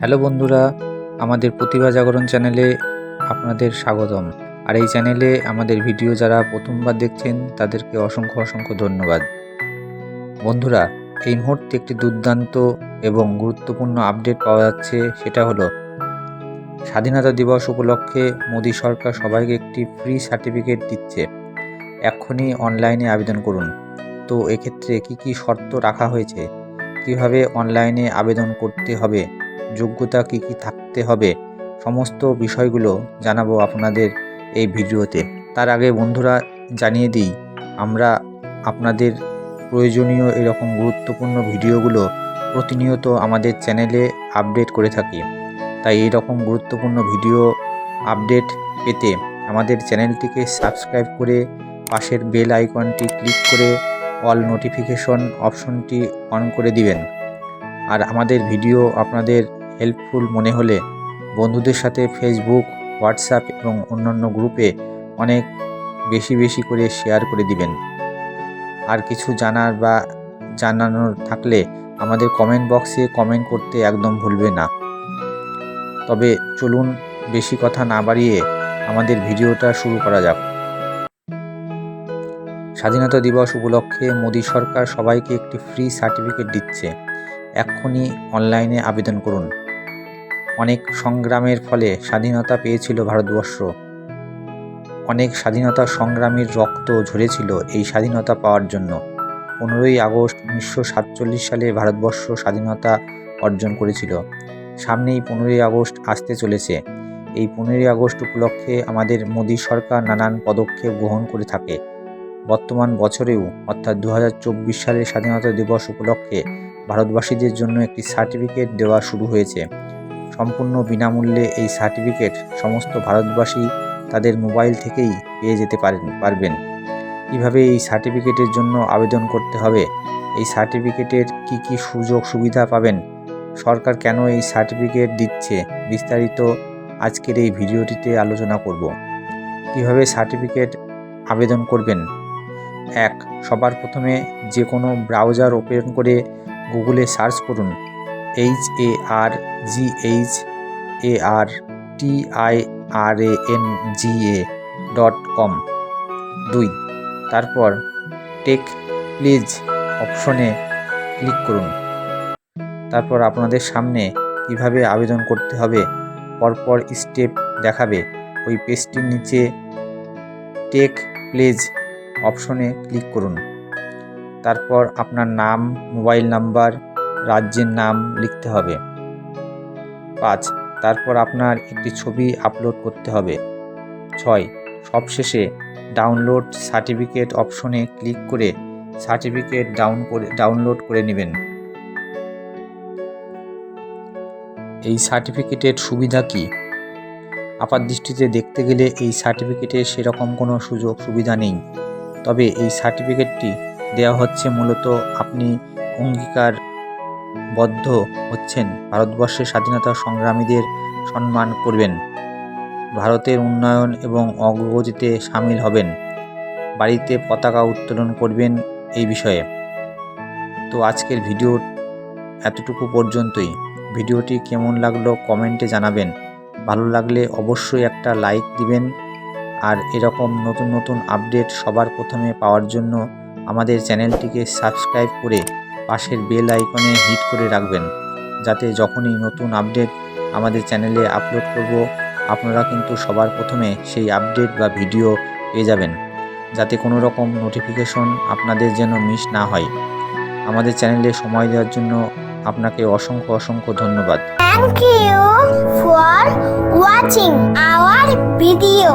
Hello বন্ধুরা, আমাদের প্রতিভা জাগরণ চ্যানেলে আপনাদের স্বাগতম। আর এই চ্যানেলে আমাদের ভিডিও যারা প্রথমবার দেখছেন, তাদেরকে অসংখ্য অসংখ্য ধন্যবাদ। বন্ধুরা, এই মুহূর্তে একটি দুর্দান্ত এবং গুরুত্বপূর্ণ আপডেট পাওয়া যাচ্ছে, সেটা হলো স্বাধীনতা দিবস উপলক্ষে মোদী সরকার সবাইকে একটি ফ্রি সার্টিফিকেট দিচ্ছে। এক্ষুনি অনলাইনে আবেদন করুন। তো এক্ষেত্রে কি কি শর্ত রাখা হয়েছে? কীভাবে অনলাইনে আবেদন করতে হবে? যোগ্যতা কি কি থাকতে হবে? সমস্ত বিষয়গুলো জানাব আপনাদের এই ভিডিওতে। তার আগে বন্ধুরা জানিয়ে দিই, আমরা আপনাদের প্রয়োজনীয় এরকম গুরুত্বপূর্ণ ভিডিওগুলো প্রতিনিয়ত আমাদের চ্যানেলে আপডেট করে থাকি। তাই এই রকম গুরুত্বপূর্ণ ভিডিও আপডেট পেতে আমাদের চ্যানেলটিকে সাবস্ক্রাইব করে পাশের বেল আইকনটি ক্লিক করে অল নোটিফিকেশন অপশনটি অন করে দিবেন। আর আমাদের ভিডিও আপনাদের হেল্পফুল মনে হলে বন্ধুদের সাথে ফেসবুক হোয়াটসঅ্যাপ এবং অন্যান্য গ্রুপে অনেক বেশি বেশি করে শেয়ার করে দিবেন। আর কিছু জানার বা জানানোর থাকলে আমাদের কমেন্ট বক্সে কমেন্ট করতে একদম ভুলবে না। তবে চলুন বেশি কথা না বাড়িয়ে আমাদের ভিডিওটা শুরু করা যাক। স্বাধীনতা দিবস উপলক্ষে মোদী সরকার সবাইকে একটি ফ্রি সার্টিফিকেট দিচ্ছে। এক্ষুনি অনলাইনে আবেদন করুন। অনেক সংগ্রামের ফলে স্বাধীনতা পেয়েছিল ভারতবর্ষ। অনেক স্বাধীনতা সংগ্রামীর রক্ত ঝরেছিল এই স্বাধীনতা পাওয়ার জন্য। পনেরোই আগস্ট উনিশশো সাতচল্লিশ সালে ভারতবর্ষ স্বাধীনতা অর্জন করেছিল। সামনেই পনেরোই আগস্ট আসতে চলেছে। এই পনেরোই আগস্ট উপলক্ষে আমাদের মোদী সরকার নানান পদক্ষেপ গ্রহণ করে থাকে। বর্তমান বছরেও, অর্থাৎ দুহাজার চব্বিশ সালের স্বাধীনতা দিবস উপলক্ষে ভারতবাসীদের জন্য একটি সার্টিফিকেট দেওয়া শুরু হয়েছে। সম্পূর্ণ বিনামূল্যে এই সার্টিফিকেট সমস্ত ভারতবাসী তাদের মোবাইল থেকেই পেয়ে যেতে পারেন, পারবেন। কীভাবে এই সার্টিফিকেটের জন্য আবেদন করতে হবে? এই সার্টিফিকেটের কি কি সুযোগ সুবিধা পাবেন? সরকার কেন এই সার্টিফিকেট দিচ্ছে? বিস্তারিত আজকের এই ভিডিওটিতে আলোচনা করব। কীভাবে সার্টিফিকেট আবেদন করবেন? এক, সবার প্রথমে যে কোনো ব্রাউজার ওপেন করে গুগলে সার্চ করুন। H A R G H A R T I R A N G A dot com দুই। তারপর টেক প্লিজ অপশনে ক্লিক করুন। তারপর আপনাদের সামনে কীভাবে আবেদন করতে হবে, পরপর স্টেপ দেখাবে। ওই পেজটির নিচে টেক প্লেজ অপশনে ক্লিক করুন। তারপর আপনার নাম মোবাইল নাম্বার রাজ্যের নাম লিখতে হবে। পাঁচ, তারপর আপনার একটি ছবি আপলোড করতে হবে। ছয়, সবশেষে ডাউনলোড সার্টিফিকেট অপশনে ক্লিক করে সার্টিফিকেট ডাউন করে, ডাউনলোড করে নেবেন। এই সার্টিফিকেটের সুবিধা কি? আপাত দৃষ্টিতে দেখতে গেলে এই সার্টিফিকেটের সেরকম কোনো সুযোগ সুবিধা নেই। তবে এই সার্টিফিকেটটি দেওয়া হচ্ছে মূলত আপনি অঙ্গীকারবদ্ধ হচ্ছেন, ভারতবর্ষের স্বাধীনতা সংগ্রামীদের সম্মান করবেন, ভারতের উন্নয়ন এবং অগ্রগতিতে সামিল হবেন, বাড়িতে পতাকা উত্তোলন করবেন এই বিষয়ে। তো আজকের ভিডিও এতটুকু পর্যন্তই। ভিডিওটি কেমন লাগল কমেন্টে জানাবেন। ভালো লাগলে অবশ্যই একটা লাইক দিবেন। আর এরকম নতুন নতুন আপডেট সবার প্রথমে পাওয়ার জন্য আমাদের চ্যানেলটিকে সাবস্ক্রাইব করে পাশের বেল আইকনে হিট করে রাখবেন, যাতে যখনই নতুন আপডেট আমাদের চ্যানেলে আপলোড করব, আপনারা কিন্তু সবার প্রথমে সেই আপডেট বা ভিডিও পেয়ে যাবেন, যাতে কোনো রকম নোটিফিকেশন আপনাদের যেন মিস না হয় আমাদের চ্যানেলে সময় দেওয়ার জন্য আপনাকে অসংখ্য অসংখ্য ধন্যবাদ Thank you for watching our video.